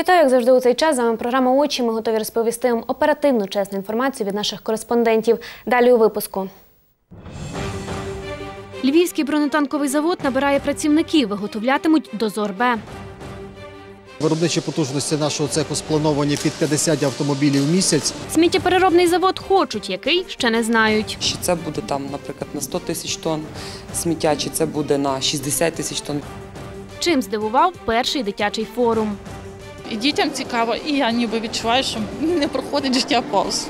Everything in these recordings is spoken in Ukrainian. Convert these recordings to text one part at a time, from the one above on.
Вітаю, як завжди у цей час. З вами програма очі. Ми готові розповісти вам оперативну чесну інформацію від наших кореспондентів. Далі у випуску. Львівський бронетанковий завод набирає працівників, виготовлятимуть дозор Б. Виробничі потужності нашого цеху сплановані під 50 автомобілів в місяць. Сміттєпереробний завод хочуть, який ще не знають. Чи це буде там, наприклад, на 100 тисяч тонн сміття, чи це буде на 60 тисяч тонн. Чим здивував перший дитячий форум. І дітям цікаво, і я ніби відчуваю, що не проходить життя повз.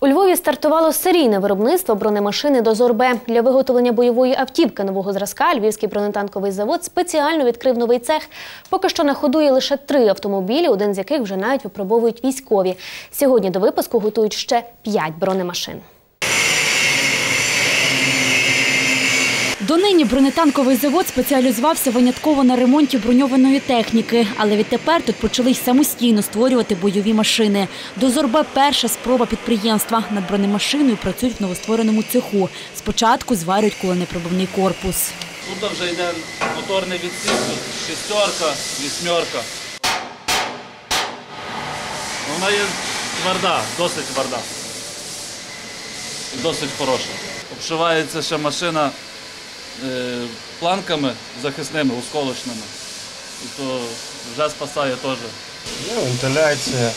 У Львові стартувало серійне виробництво бронемашини «Дозор Б». Для виготовлення бойової автівки нового зразка Львівський бронетанковий завод спеціально відкрив новий цех. Поки що на ходу є лише три автомобілі, один з яких вже навіть випробовують військові. Сьогодні до випуску готують ще п'ять бронемашин. Донині бронетанковий завод спеціалізувався винятково на ремонті броньованої техніки, але відтепер тут почали самостійно створювати бойові машини. Дозорбе перша спроба підприємства. Над бронемашиною працюють в новоствореному цеху. Спочатку зварюють куленепробивний корпус. Тут вже йде моторний відсік, шістерка, вісьмерка. Вона є тверда, досить тверда. Досить хороша. Обшивається ще машина планками захисними, осколочними. І то вже спасає теж. Є вентиляція,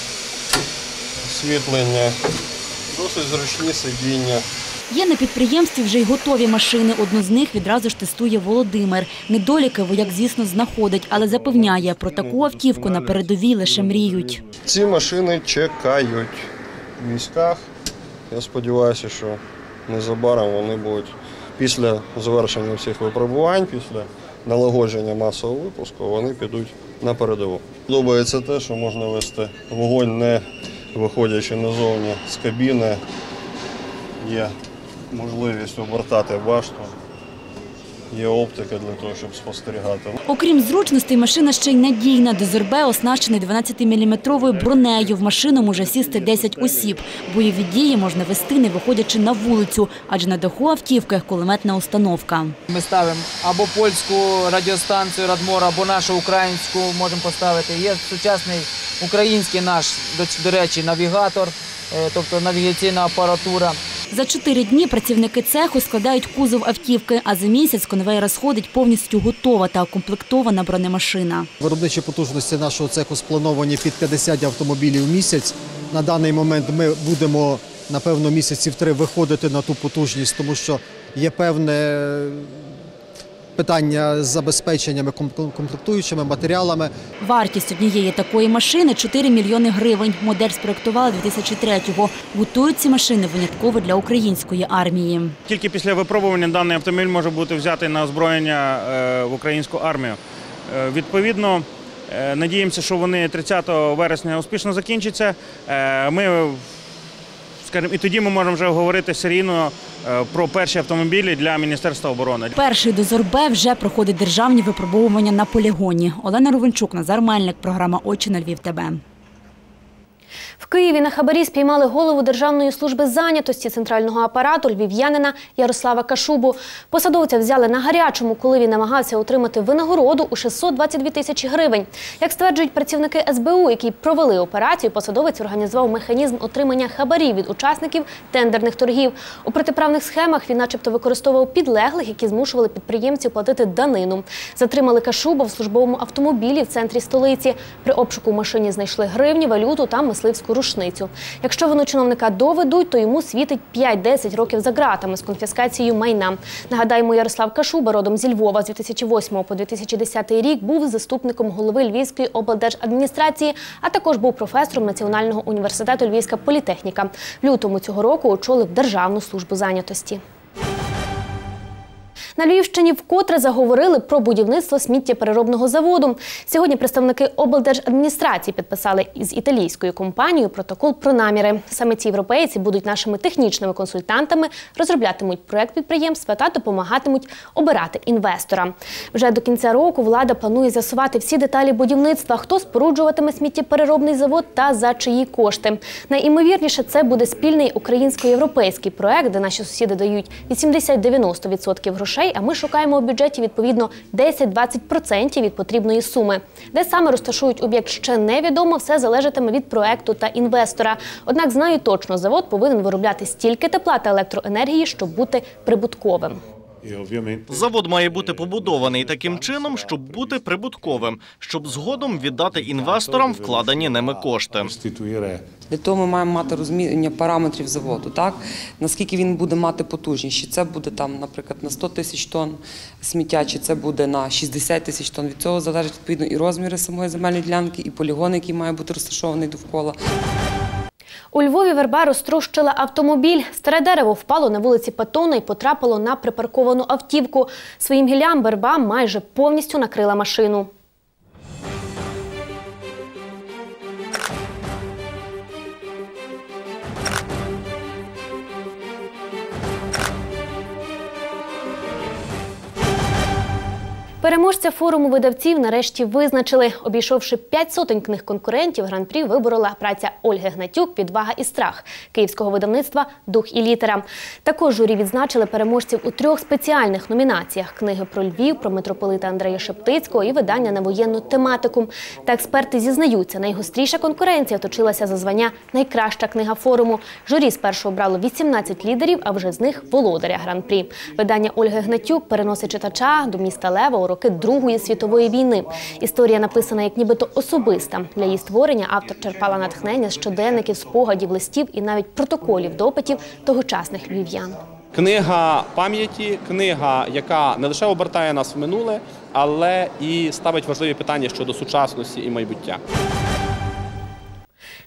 освітлення, досить зручні сидіння. Є на підприємстві вже й готові машини. Одну з них відразу ж тестує Володимир. Недоліки вояк, звісно, знаходить, але запевняє, про таку автівку на передовій лише мріють. Ці машини чекають в військах. Я сподіваюся, що незабаром вони будуть після завершення всіх випробувань, після налагодження масового випуску, вони підуть на передову. Подобається те, що можна вести вогонь, не виходячи назовні з кабіни. Є можливість обертати башту, є оптика для того, щоб спостерігати. Окрім зручностей, машина ще й надійна. Дозорбе оснащений 12-мм бронею. В машину може сісти 10 осіб. Бойові дії можна вести, не виходячи на вулицю, адже на даху автівки кулеметна установка. Ми ставимо або польську радіостанцію Радмор, або нашу українську можемо поставити. Є сучасний український наш, до, до речі, навігатор, е, тобто навігаційна апаратура. За чотири дні працівники цеху складають кузов автівки, а за місяць конвей сходить повністю готова та укомплектована бронемашина. Виробничі потужності нашого цеху сплановані під 50 автомобілів в місяць. На даний момент ми будемо, напевно, місяців три виходити на ту потужність, тому що є певне питання з забезпеченнями ком- комплектуючими матеріалами. Вартість однієї такої машини 4 мільйони гривень. Модель спроектували 2003-го. Готують ці машини винятково для української армії. Тільки після випробування даний автомобіль може бути взятий на озброєння е, в українську армію. Е, Відповідно, е, надіємося, що вони 30 вересня успішно закінчаться. Ми, скажімо, і тоді ми можемо вже говорити серійно е, про перші автомобілі для Міністерства оборони. Перший дозор Б вже проходить державні випробовування на полігоні. Олена Ровенчук, Назар Мельник, програма Очі на Львів. ТБ. В Києві на хабарі спіймали голову Державної служби зайнятості центрального апарату львів'янина Ярослава Кашубу. Посадовця взяли на гарячому, коли він намагався отримати винагороду у 622 тисячі гривень. Як стверджують працівники СБУ, які провели операцію, посадовець організував механізм отримання хабарів від учасників тендерних торгів. У протиправних схемах він, начебто, використовував підлеглих, які змушували підприємців платити данину. Затримали Кашуба в службовому автомобілі в центрі столиці. При обшуку машині знайшли гривні, валюту та мисливську рушницю. Якщо вину чиновника доведуть, то йому світить 5-10 років за ґратами з конфіскацією майна. Нагадаємо, Ярослав Кашуба, родом зі Львова з 2008 по 2010 рік, був заступником голови Львівської облдержадміністрації, а також був професором Національного університету Львівська політехніка. В лютому цього року очолив Державну службу зайнятості. На Львівщині вкотре заговорили про будівництво сміттєпереробного заводу. Сьогодні представники облдержадміністрації підписали із італійською компанією протокол про наміри. Саме ці європейці будуть нашими технічними консультантами, розроблятимуть проект підприємства та допомагатимуть обирати інвестора. Вже до кінця року влада планує з'ясувати всі деталі будівництва, хто споруджуватиме сміттєпереробний завод та за чиї кошти. Найімовірніше, це буде спільний українсько-європейський проект, де наші сусіди дають 80-90% грошей грошей, а ми шукаємо у бюджеті відповідно 10-20% від потрібної суми. Де саме розташують об'єкт ще невідомо, все залежатиме від проекту та інвестора. Однак знаю точно, завод повинен виробляти стільки тепла та електроенергії, щоб бути прибутковим. Завод має бути побудований таким чином, щоб бути прибутковим, щоб згодом віддати інвесторам вкладені ними кошти. Для того ми маємо мати розуміння параметрів заводу, так? наскільки він буде мати потужність. Чи це буде там, наприклад, на 100 тисяч тонн сміття, чи це буде на 60 тисяч тонн. Від цього залежить відповідно і розміри самої земельної ділянки, і полігон, який має бути розташований довкола. У Львові верба розтрощила автомобіль. Старе дерево впало на вулиці Патона і потрапило на припарковану автівку. Своїм гіллям верба майже повністю накрила машину. Переможця форуму видавців нарешті визначили. Обійшовши п'ять сотень книг конкурентів, гран-прі виборола праця Ольги Гнатюк «Відвага і страх» київського видавництва Дух і літера. Також журі відзначили переможців у трьох спеціальних номінаціях: книги про Львів, про митрополита Андрея Шептицького і видання на воєнну тематику. Та експерти зізнаються, найгостріша конкуренція точилася за звання Найкраща книга форуму. Журі спершу обрало 18 лідерів, а вже з них володаря гран-прі. Видання Ольги Гнатюк переносить читача до міста Лева роки Другої світової війни. Історія написана як нібито особиста. Для її створення автор черпала натхнення з щоденників, спогадів, листів і навіть протоколів допитів тогочасних львів'ян. Книга пам'яті, книга, яка не лише обертає нас в минуле, але і ставить важливі питання щодо сучасності і майбуття.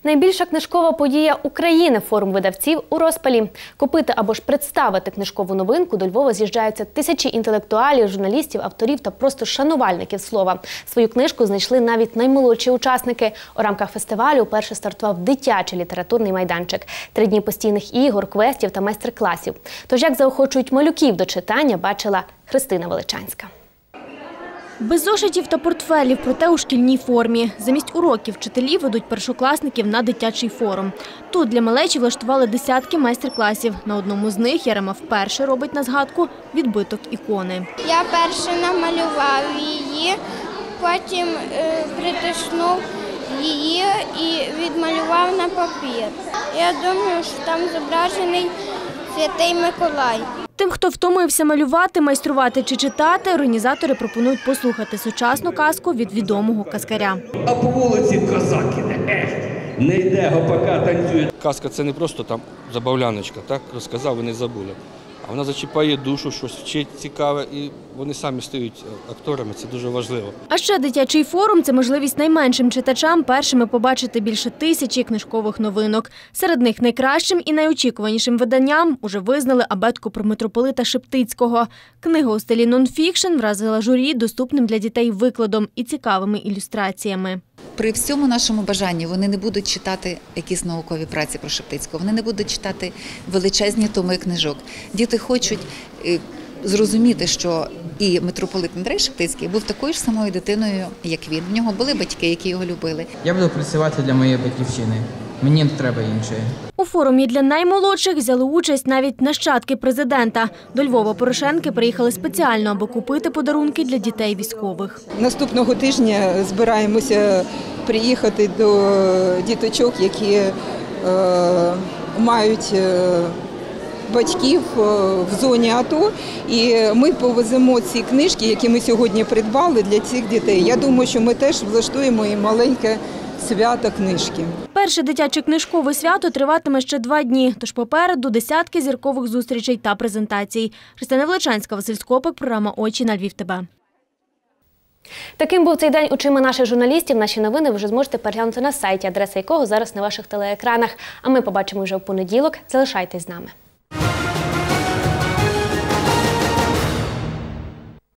Найбільша книжкова подія України форум видавців у розпалі. Купити або ж представити книжкову новинку до Львова з'їжджаються тисячі інтелектуалів, журналістів, авторів та просто шанувальників слова. Свою книжку знайшли навіть наймолодші учасники. У рамках фестивалю вперше стартував дитячий літературний майданчик. Три дні постійних ігор, квестів та майстер-класів. Тож як заохочують малюків до читання, бачила Христина Величанська. Без зошитів та портфелів, проте у шкільній формі. Замість уроків вчителі ведуть першокласників на дитячий форум. Тут для малечі влаштували десятки майстер-класів. На одному з них Ярема вперше робить на згадку відбиток ікони. Я перше намалював її, потім е, притиснув її і відмалював на папір. Я думаю, що там зображений Святий Миколай. Тим, хто втомився малювати, майструвати чи читати, організатори пропонують послухати сучасну казку від відомого казкаря. А по вулиці козаки не, Ех, не йде, гопака танцює. Казка це не просто там забавляночка, так розказав і не забули. А вона зачіпає душу, щось вчить цікаве, і вони самі стають акторами. Це дуже важливо. А ще дитячий форум це можливість найменшим читачам першими побачити більше тисячі книжкових новинок. Серед них найкращим і найочікуванішим виданням уже визнали абетку про митрополита Шептицького. Книга у стилі нонфікшн вразила журі доступним для дітей викладом і цікавими ілюстраціями. При всьому нашому бажанні вони не будуть читати якісь наукові праці про Шептицького, вони не будуть читати величезні томи книжок. Діти хочуть е, зрозуміти, що і митрополит Андрей Шептицький був такою ж самою дитиною, як він. В нього були батьки, які його любили. Я буду працювати для моєї батьківщини. Мені не треба іншої. У форумі для наймолодших взяли участь навіть нащадки президента. До Львова Порошенки приїхали спеціально, аби купити подарунки для дітей військових. Наступного тижня збираємося приїхати до діточок, які е, мають е, батьків е, в зоні АТО. І ми повеземо ці книжки, які ми сьогодні придбали для цих дітей. Я думаю, що ми теж влаштуємо їм маленьке свято книжки. Перше дитяче книжкове свято триватиме ще два дні, тож попереду десятки зіркових зустрічей та презентацій. Христина Величанська, Василь Скопик, програма Очі на Львів. ТБ. Таким був цей день очима наших журналістів. Наші новини ви вже зможете переглянути на сайті, адреса якого зараз на ваших телеекранах. А ми побачимо вже в понеділок. Залишайтесь з нами.